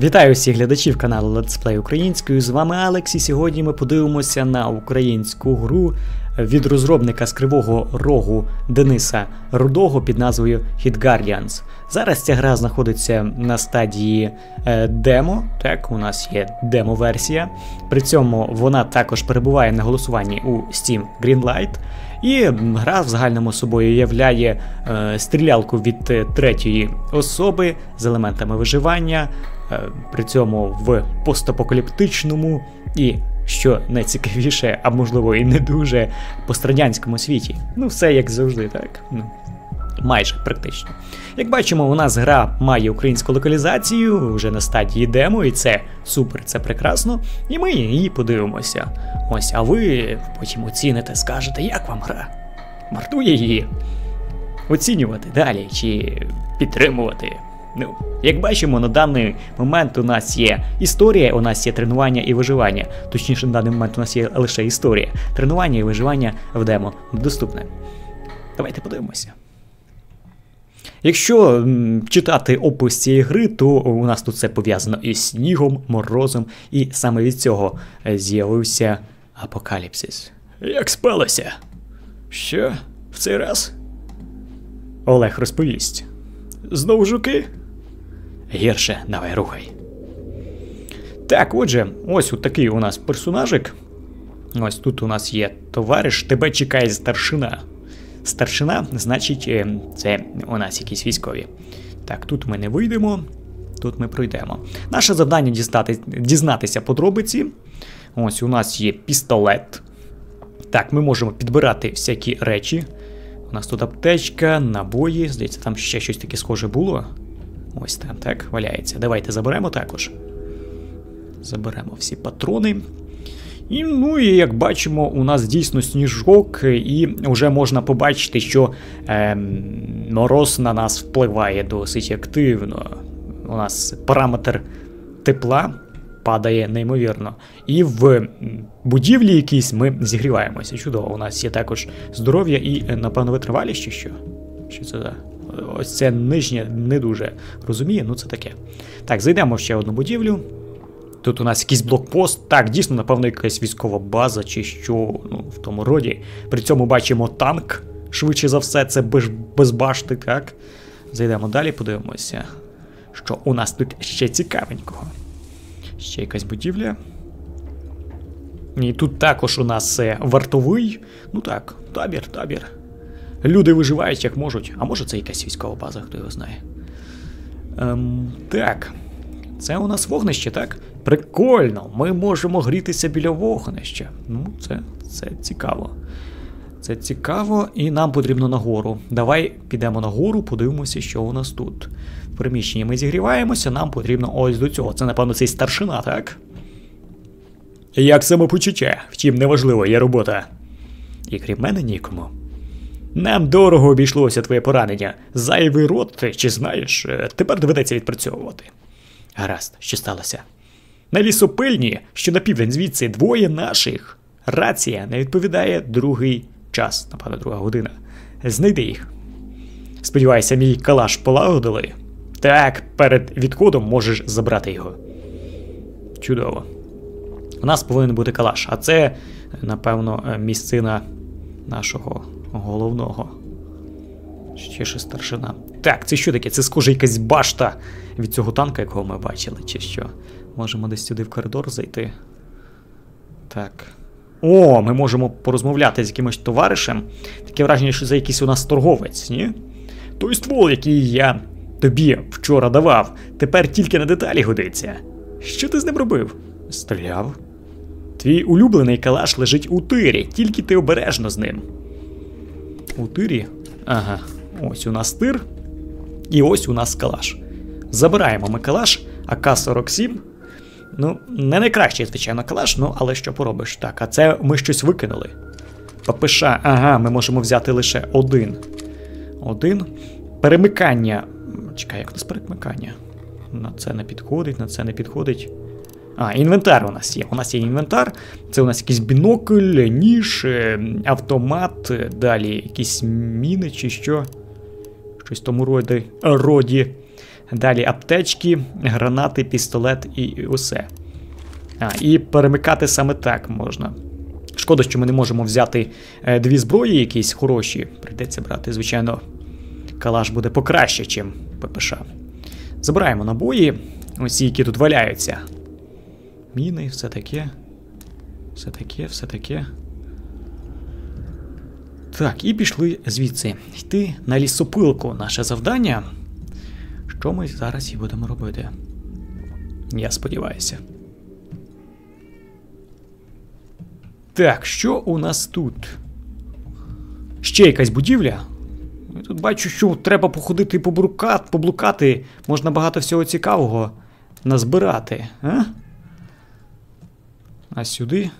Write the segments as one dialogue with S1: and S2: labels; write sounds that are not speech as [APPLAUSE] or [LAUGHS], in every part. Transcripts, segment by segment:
S1: Вітаю всіх глядачів каналу Let's Play Українською. З вами Алекс, і сьогодні ми подивимося на українську гру від розробника з Кривого Рогу Дениса Рудого під назвою Hit Guardians. Зараз ця гра знаходиться на стадії е, демо. Так, у нас є демо-версія. При цьому вона також перебуває на голосуванні у Steam Greenlight. І гра в загальному собою являє е, стрілялку від е, третьої особи з елементами виживання, при цьому в постапокаліптичному і, що найцікавіше, а можливо і не дуже пострадянському світі. Ну, все як завжди, так. Ну, Майже практично. Як бачимо, у нас гра має українську локалізацію вже на стадії демо, і це супер, це прекрасно. І ми її подивимося. Ось, а ви потім оціните, скажете, як вам гра? Вартує її оцінювати далі чи підтримувати. Ну, як бачимо, на даний момент у нас є історія, у нас є тренування і виживання. Точніше, на даний момент у нас є лише історія. Тренування і виживання в демо доступне. Давайте подивимося. Якщо читати опис цієї гри, то у нас тут все пов'язано із снігом, морозом, і саме від цього е, з'явився апокаліпсис. Як спалося? Що? В цей раз? Олег розповість. Знову жуки? Гірше, давай рухай. Так, отже, ось такий у нас персонажик. Ось тут у нас є товариш, тебе чекає старшина. Старшина, значить, е, це у нас якісь військові. Так, тут ми не вийдемо, тут ми пройдемо. Наше завдання дістати, дізнатися подробиці. Ось у нас є пістолет. Так, ми можемо підбирати всякі речі. У нас тут аптечка, набої. Здається, там ще щось таке схоже було. Ось там, так, валяється. Давайте заберемо також. Заберемо всі патрони. І ну і як бачимо, у нас дійсно сніжок, і вже можна побачити, що е, мороз на нас впливає досить активно. У нас параметр тепла падає неймовірно. І в будівлі якійсь ми зігріваємося. Чудово, у нас є також здоров'я і, напевно, витривалість чи що? Що це за? Ось це нижнє не дуже розуміє, ну це таке. Так, зайдемо в ще одну будівлю. Тут у нас якийсь блокпост. Так, дійсно, напевно, якась військова база чи що ну, в тому роді. При цьому бачимо танк. Швидше за все, це без, без башти, так. Зайдемо далі, подивимося, що у нас тут ще цікавенького. Ще якась будівля. І тут також у нас е, вартовий. Ну так, табір, табір. Люди виживають як можуть, а може це якась військова база, хто його знає. Ем, Так. Це у нас вогнище, так? Прикольно, ми можемо грітися біля вогнища. Ну, це, це цікаво. Це цікаво, і нам потрібно нагору. Давай підемо нагору, подивимося, що у нас тут. В приміщенні ми зігріваємося, нам потрібно ось до цього. Це, напевно, цей старшина, так? Як самопочуття, втім, неважливо, є робота. І крім мене нікому. Нам дорого обійшлося твоє поранення. Зайвий рот, ти чи знаєш, е, тепер доведеться відпрацьовувати. Гаразд, що сталося? На лісопильні, що на південь звідси двоє наших. Рація не відповідає другий час, напевно, друга година. Знайди їх. Сподіваюся, мій калаш полагодили. Так, перед відходом можеш забрати його. Чудово. У нас повинен бути калаш, а це, напевно, місцина нашого головного. Ще ще старшина. Так, це що таке? Це схоже якась башта від цього танка, якого ми бачили, чи що. Можемо десь сюди в коридор зайти. Так. О, ми можемо порозмовляти з якимось товаришем. Таке враження, що це якийсь у нас торговець, ні? Той ствол, який я тобі вчора давав, тепер тільки на деталі годиться. Що ти з ним робив? Стріляв. Твій улюблений калаш лежить у тирі, тільки ти обережно з ним. У тирі? Ага. Ось у нас тир. І ось у нас калаш. Забираємо ми калаш, АК-47. Ну, не найкращий, звичайно, калаш, ну але що поробиш? Так, а це ми щось викинули. ППШ, ага, ми можемо взяти лише один. Один. Перемикання. Чекай, як у нас перемикання? На це не підходить, на це не підходить. А, інвентар у нас є. У нас є інвентар. Це у нас якийсь бінокль, ніж, е, автомат, далі якісь міни чи що. Щось в тому роді. роді. Далі аптечки, гранати, пістолет і усе. А, і перемикати саме так можна. Шкода, що ми не можемо взяти е, дві зброї, якісь хороші. Прийдеться брати, звичайно, калаш буде покраще, чим ППШ. Забираємо набої, ось які тут валяються. Міни, все таке. Все таке, все таке. Так, і пішли звідси. Йти на лісопилку. Наше завдання. Що ми зараз і будемо робити? Я сподіваюся. Так, що у нас тут? Ще якась будівля. Я тут бачу, що треба походити поблукати, поблукати. Можна багато всього цікавого назбирати. А? А сюди.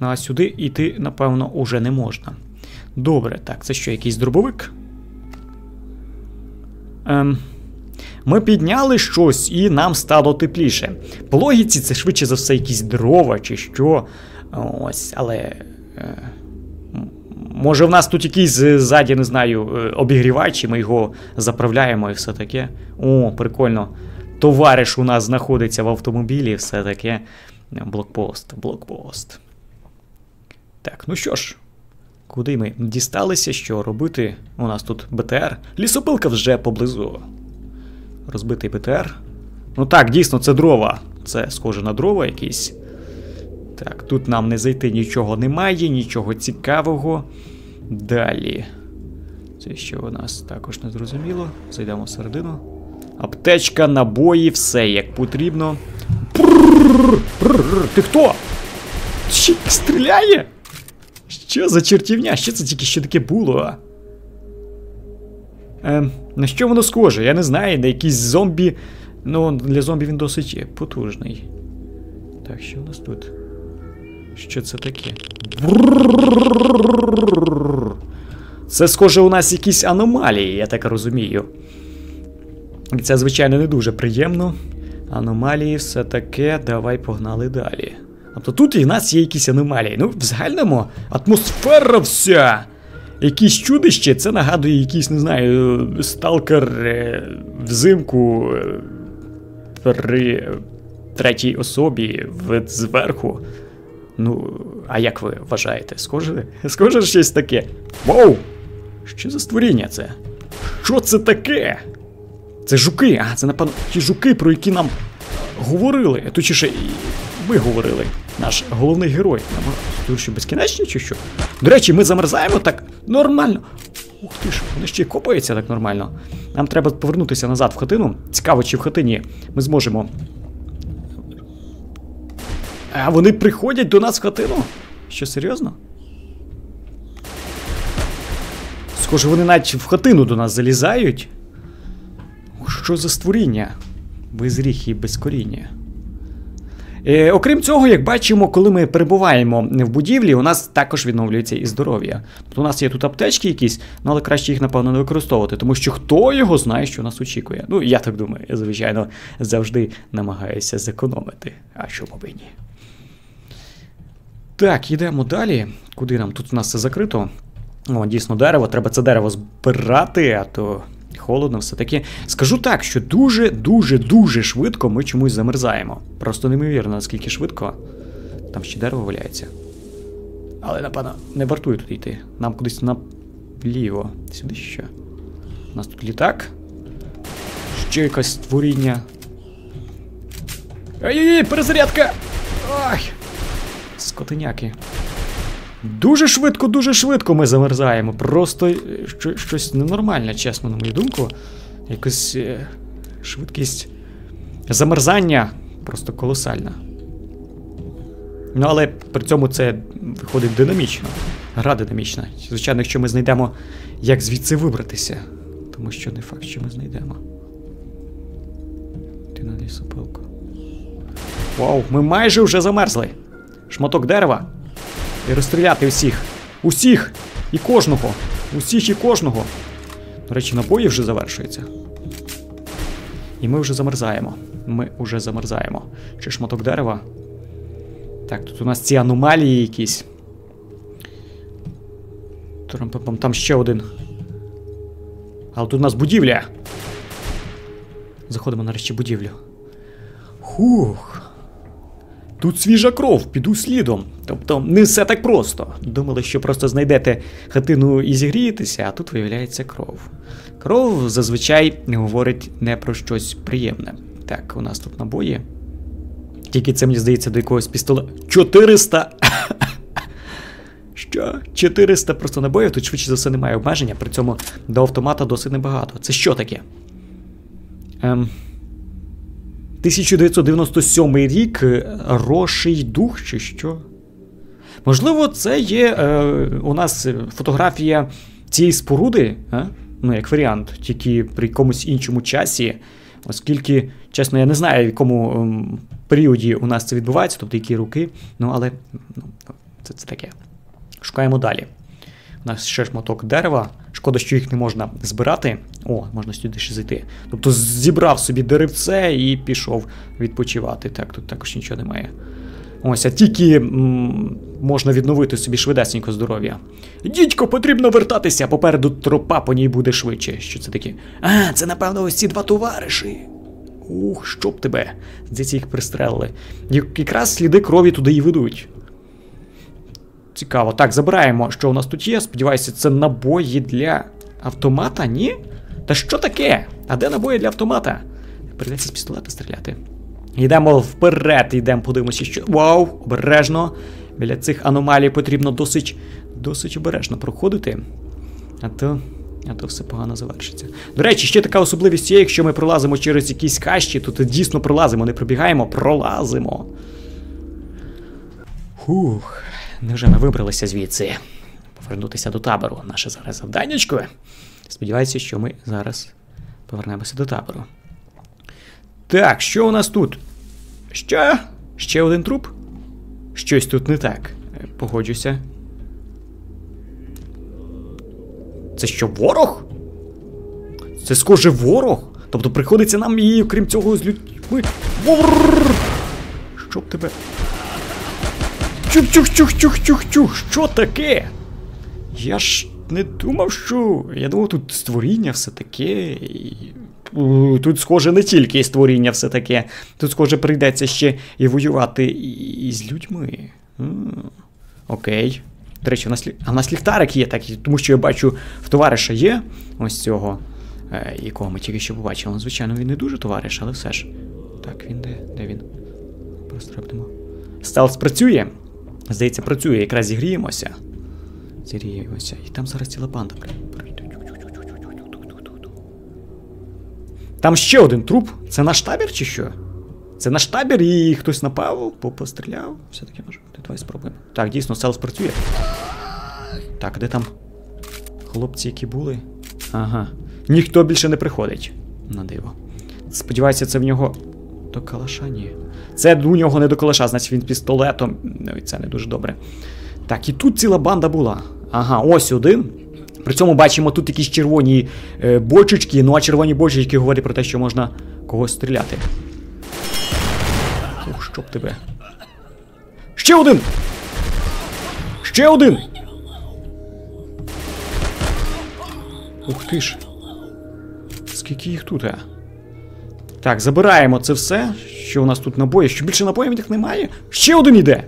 S1: Ну, а сюди йти, напевно, уже не можна. Добре, так, це що, якийсь дробовик? Ем, Ми підняли щось і нам стало тепліше. По логіці, це швидше за все, якісь дрова чи що. Ось, але. Е, може, в нас тут якийсь ззаді, не знаю, е, обігрівач, і ми його заправляємо і все таке. О, прикольно. Товариш у нас знаходиться в автомобілі, і все таке. Блокпост, блокпост. Так, ну що ж, куди ми дісталися, що робити? У нас тут БТР. Лісопилка вже поблизу. Розбитий БТР. Ну так, дійсно, це дрова. Це схоже на дрова якісь. Так, тут нам не зайти нічого немає, нічого цікавого. Далі. Це що у нас також не зрозуміло. Зайдемо всередину. Аптечка, набої, все як потрібно. Ти хто? Ще стріляє? Що за чертівня? Що це тільки що таке було? Ем, На що воно схоже? Я не знаю, на якийсь зомбі. Ну, для зомбі він досить потужний. Так, що у нас тут? Що це таке? Це схоже у нас якісь аномалії, я так розумію. І це, звичайно, не дуже приємно. Аномалії, все таке, давай погнали далі. Тобто тут і в нас є якісь аномалії. Ну, в загальному атмосфера вся. Якісь чудище, це нагадує якийсь, не знаю, сталкер е, взимку е, при третій особі зверху. Ну, а як ви вважаєте? Схоже, схоже щось таке. Воу! Що за створіння це? Що це таке? Це жуки, а це, напевно, ті жуки, про які нам говорили. Точніше, ви говорили. Наш головний герой. Тут що безкінечні чи що? До речі, ми замерзаємо так нормально. Ух ти ж, вони ще й копаються так нормально. Нам треба повернутися назад в хатину. Цікаво, чи в хатині ми зможемо. А вони приходять до нас в хатину? Що, серйозно? Схоже, вони навіть в хатину до нас залізають. Що за створіння? Ріхи і без коріння. Е, Окрім цього, як бачимо, коли ми перебуваємо в будівлі, у нас також відновлюється і здоров'я. Тобто у нас є тут аптечки якісь, ну але краще їх, напевно, не використовувати, тому що хто його знає, що нас очікує. Ну, я так думаю, я, звичайно, завжди намагаюся зекономити. А що повинні? Так, йдемо далі. Куди нам? Тут у нас все закрито. О, дійсно дерево, треба це дерево збирати, а то холодно, все таке. Скажу так, що дуже-дуже-дуже швидко ми чомусь замерзаємо. Просто неймовірно, наскільки швидко. Там ще дерево валяється. Але, напевно, не вартує тут йти. Нам кудись наліво. Сюди ще. У нас тут літак. Ще якась створіння. Ай-яй-яй, перезарядка! Ай! Скотиняки. Дуже швидко, дуже швидко ми замерзаємо. Просто е, що, щось ненормальне, чесно, на мою думку. Якась е, швидкість замерзання просто колосальна. Ну, але при цьому це виходить динамічно. Гра динамічна. Звичайно, якщо ми знайдемо, як звідси вибратися. Тому що не факт, що ми знайдемо. Ти на лісопилку. Вау, ми майже вже замерзли. Шматок дерева. І розстріляти усіх. Усіх! І кожного. Усіх і кожного. До речі, набої вже завершуються. І ми вже замерзаємо. Ми вже замерзаємо. Чи шматок дерева? Так, тут у нас ці аномалії якісь. Там ще один. Але тут у нас будівля. заходимо нарешті будівлю. Хух. Тут свіжа кров, піду слідом. Тобто не все так просто. Думали, що просто знайдете хатину і зігрієтеся, а тут виявляється кров. Кров зазвичай говорить не про щось приємне. Так, у нас тут набої. Тільки це мені здається до якогось пістолета. 400! Що? 400 просто набоїв, тут швидше за все немає обмеження, при цьому до автомата досить небагато. Це що таке? Ем... 1997 рік Роший дух, чи що? Можливо, це є е, у нас фотографія цієї споруди, а? ну, як варіант, тільки при якомусь іншому часі. Оскільки, чесно, я не знаю, в якому ем, періоді у нас це відбувається, тобто які роки, ну але ну, це, це таке. Шукаємо далі. У нас ще шматок дерева. Шкода, що їх не можна збирати. О, можна сюди ще зайти. Тобто зібрав собі деревце і пішов відпочивати. Так, тут також нічого немає. Ось, а тільки м, можна відновити собі швидесенько здоров'я. Дідько, потрібно вертатися, попереду тропа по ній буде швидше. Що це таке? А, це, напевно, ось ці два товариші. Ух, щоб тебе. Здається, їх пристрелили. Якраз сліди крові туди і ведуть. Цікаво. Так, забираємо, що у нас тут є. Сподіваюся, це набої для автомата, ні? Та що таке? А де набої для автомата? Придеться з пістолета стріляти. Йдемо вперед, йдемо, подивимося, що. Вау! Обережно. Біля цих аномалій потрібно досить досить обережно проходити. А то а то все погано завершиться. До речі, ще така особливість є, якщо ми пролазимо через якісь кащі, то дійсно пролазимо, не пробігаємо, пролазимо. Фух, невже ми вибралися звідси? Повернутися до табору. Наше зараз завданнячко. Сподіваюся, що ми зараз повернемося до табору. Так, що у нас тут? Що? Ще один труп? Щось тут не так. Погоджуся. Це що, ворог? Це схоже ворог? Тобто приходиться нам і, окрім цього, з людьми. Щоб тебе. Чух-чух-чух-чух-чух-чух! Що таке? Я ж не думав, що. Я думав, тут створіння все таке. І... Тут, схоже, не тільки створіння все таке. Тут, схоже, прийдеться ще і воювати із людьми. Окей. До речі, у нас а в нас ліхтарик є, так, тому що я бачу, в товариша є ось цього, е, якого ми тільки що побачили. Звичайно, він не дуже товариш, але все ж. Так, він де? Де він? Прострибнемо. Стелс працює. Здається, працює, якраз зігріємося. Зігріємося. І там зараз ціла банда. Там ще один труп. Це наш табір чи що? Це наш табір і хтось напав, постріляв. Все-таки може бути. Давай спробуємо. Так, дійсно, селс працює. Так, де там хлопці, які були? Ага. Ніхто більше не приходить. На диво. Сподіваюся, це в нього. До калаша ні. Це у нього не до калаша, значить він пістолетом. Ну, це не дуже добре. Так, і тут ціла банда була. Ага, ось один. При цьому бачимо тут якісь червоні е, бочечки, ну а червоні бочечки говорять про те, що можна когось стріляти. Ух, щоб тебе. Ще один! Ще один! Ух ти ж. Скільки їх тут, а? Так, забираємо це все. Що у нас тут набої? Що більше набоїв їх немає? Ще один іде!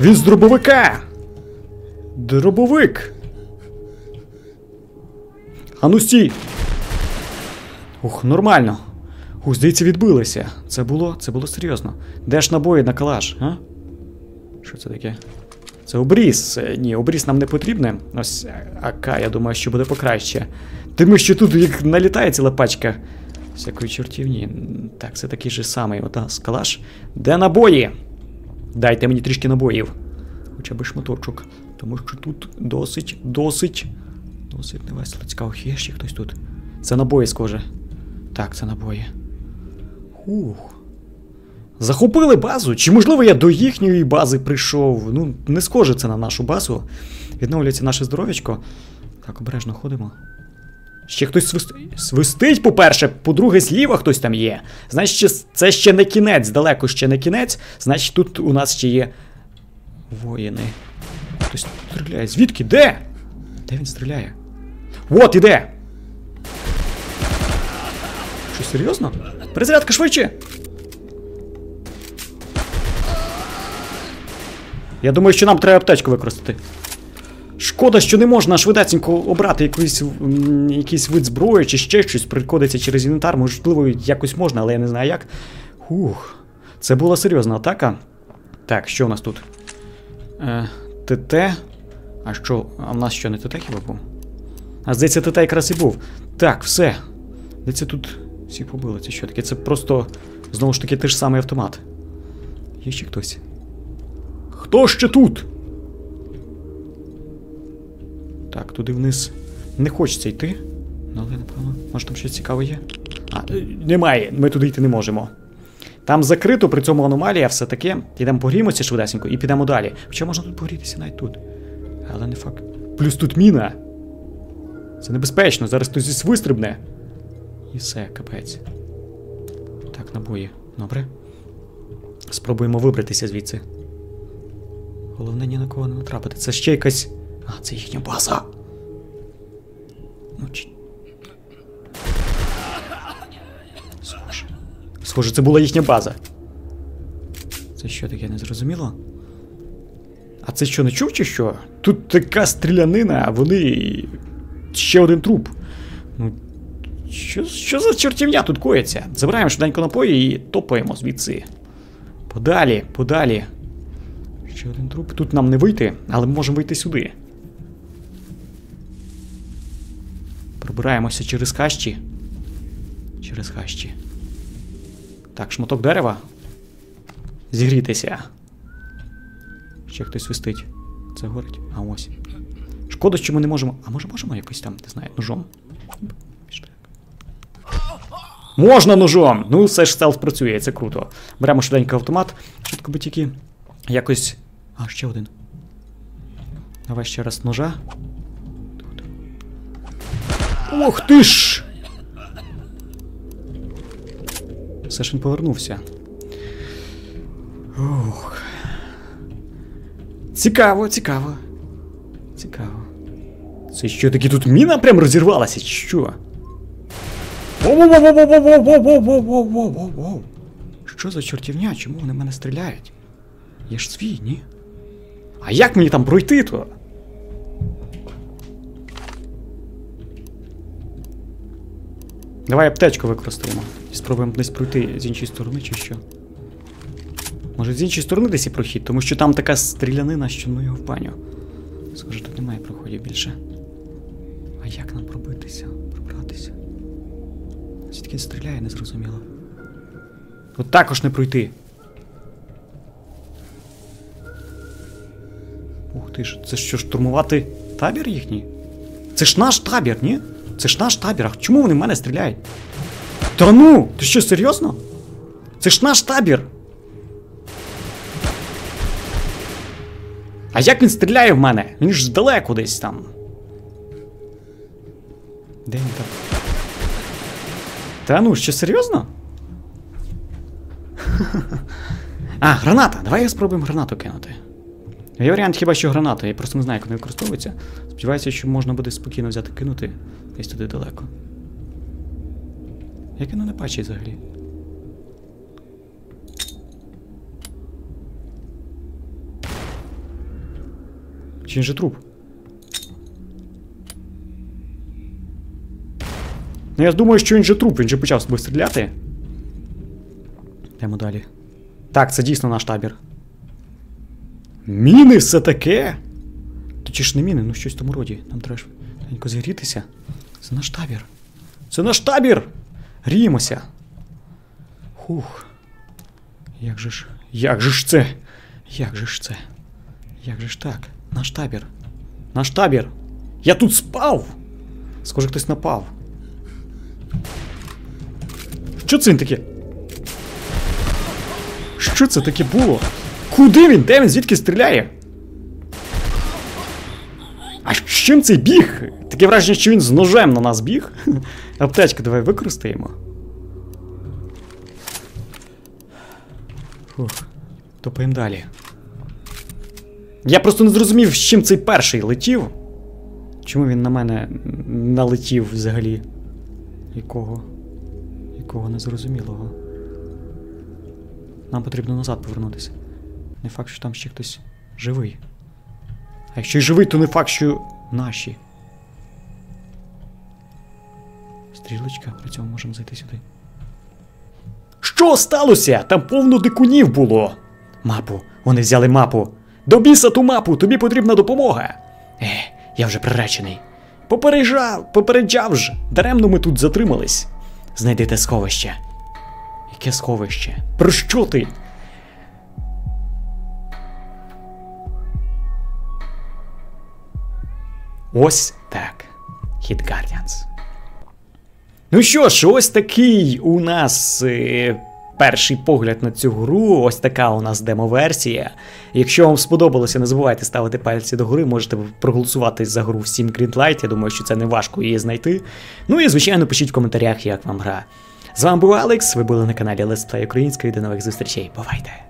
S1: Він з дробовика! Дробовик! А ну стій! Ух, нормально. Ух, здається, відбилися. Це було це було серйозно. Де ж набої на калаш, а? Що це таке? Це обріз. Ні, обріз нам не потрібне. Ось АК, я думаю, що буде покраще. Тим, що тут як налітає ціла. Всякої чортівні. Так, це такий же самий ота скалаш. Де набої? Дайте мені трішки набоїв. Хоча б шматочок. Тому що тут досить, досить. Досить невесело. Цікаво, є ще хтось тут. Це набої, схоже. Так, це набої. Ух. Захопили базу? Чи можливо я до їхньої бази прийшов? Ну, не схоже це на нашу базу. Відновлюється наше здоров'ячко. Так, обережно ходимо. Ще хтось свист... свистить, по-перше, по-друге, зліва хтось там є. Значить, це ще не кінець, далеко ще не кінець. Значить, тут у нас ще є воїни. Хтось стріляє. Звідки? Де? Де він стріляє? От іде! Що, серйозно? Перезарядка швидше! Я думаю, що нам треба аптечку використати. Шкода, що не можна швидесенько обрати якийсь, якийсь вид зброї чи ще щось, приходиться через інвентар. Можливо, якось можна, але я не знаю як. Ух, це була серйозна атака. Так, що у нас тут? Е, ТТ. А що? А в нас що, не ТТ хіба був? А здається, ТТ якраз і був. Так, все. Де тут всі побили? Це що таке? Це просто знову ж таки той ж самий автомат. Є ще хтось. Хто ще тут? Так, туди вниз не хочеться йти. Ну, але напевно, може там щось цікаве є? А, е, немає, ми туди йти не можемо. Там закрито, при цьому аномалія, все таке. Йдемо погріємося швидесенько і підемо далі. Хоча можна тут погрітися навіть тут. Але не факт. Плюс тут міна. Це небезпечно, зараз хтось зісь вистрибне. І все, капець. Так, набої. Добре. Спробуємо вибратися звідси. Головне ні на кого не натрапити. Це ще якась. А, це їхня база. Ну, чи... Схоже. Схоже, це була їхня база. Це що таке не зрозуміло? А це що, не чув чи що? Тут така стрілянина, а вони. Ще один труп. Ну. Що, що за чортівня тут коїться? Забираємо швиденько напої і топаємо звідси. Подалі, подалі. Ще один труп. Тут нам не вийти, але ми можемо вийти сюди. Пробираємося через хащі. Через хащі. Так, шматок дерева. Зігрітися. Ще хтось свистить. Це горить. А ось. Шкода, що ми не можемо. А може можемо якось там, не знаю, ножом. Можна ножом! Ну, все ж стелс працює, це круто. Беремо швиденько автомат, швидко би тільки якось. А, ще один. Давай ще раз ножа. Ох ти ж! Все ж він повернувся. Ух. Цікаво, цікаво. Цікаво. Це що таки тут міна прям розірвалася, що? Воу-воу-воу-воу-воу-воу-воу-воу-воу-воу-воу. Що за чортівня? Чому вони мене стріляють? Я ж свій, ні? А як мені там пройти то? Давай аптечку використаємо. І спробуємо десь пройти з іншої сторони, чи що. Може з іншої сторони десь і прохід, тому що там така стрілянина, що ну його в баню. Схоже, тут немає проходів більше. А як нам пробитися, пробратися? Звідки стріляє, незрозуміло. Тут також не пройти. Ух ти ж, це що штурмувати табір їхній? Це ж наш табір, ні? Це ж наш табір. А чому вони в мене стріляють? Та ну! Ти що, серйозно? Це ж наш табір. А як він стріляє в мене? Він ж далеко десь там. Де він там? Та ну, що серйозно? [LAUGHS] А, граната! Давай я спробуємо гранату кинути. Є варіант хіба що граната, я просто не знаю, як вона використовується. Сподіваюся, що можна буде спокійно взяти кинути десь туди далеко. Як воно не бачить взагалі? Чи він же труп? Ну я думаю, що він же труп, він же почав тобою стріляти. Йдемо далі. Так, це дійсно наш табір. Міни все таке? То чи ж не міни, ну щось в тому роді. Нам треба швиденько зігрітися. Це наш табір. Це наш табір! Гріємося. Хух. Як же ж. Як же ж це? Як же ж це? Як же ж так? Наш табір. Наш табір. Я тут спав! Схоже, хтось напав. Що це таке? Що це таке було? Куди він? Де він? Звідки стріляє? А з чим цей біг? Таке враження, що він з ножем на нас біг. [LAUGHS] Аптечку давай використаємо. Фух. Топаємо далі. Я просто не зрозумів, з чим цей перший летів. Чому він на мене налетів взагалі? Якого? нікого незрозумілого. Нам потрібно назад повернутися. Не факт, що там ще хтось живий. А якщо й живий, то не факт, що наші. Стрілочка, при цьому можемо зайти сюди. Що сталося? Там повно дикунів було. Мапу, вони взяли мапу. До біса ту мапу, тобі потрібна допомога. Е, я вже приречений. Попереджав, попереджав ж. Даремно ми тут затримались. Знайдете сховище. Яке сховище? Про що ти? Ось так. Hit Guardians. Ну що ж, ось такий у нас е, перший погляд на цю гру. Ось така у нас демо-версія. Якщо вам сподобалося, не забувайте ставити пальці догори, можете проголосувати за гру в Steam Greenlight. Я думаю, що це не важко її знайти. Ну і звичайно, пишіть в коментарях, як вам гра. З вами був Алекс, ви були на каналі Let's Play Української. До нових зустрічей. Бувайте!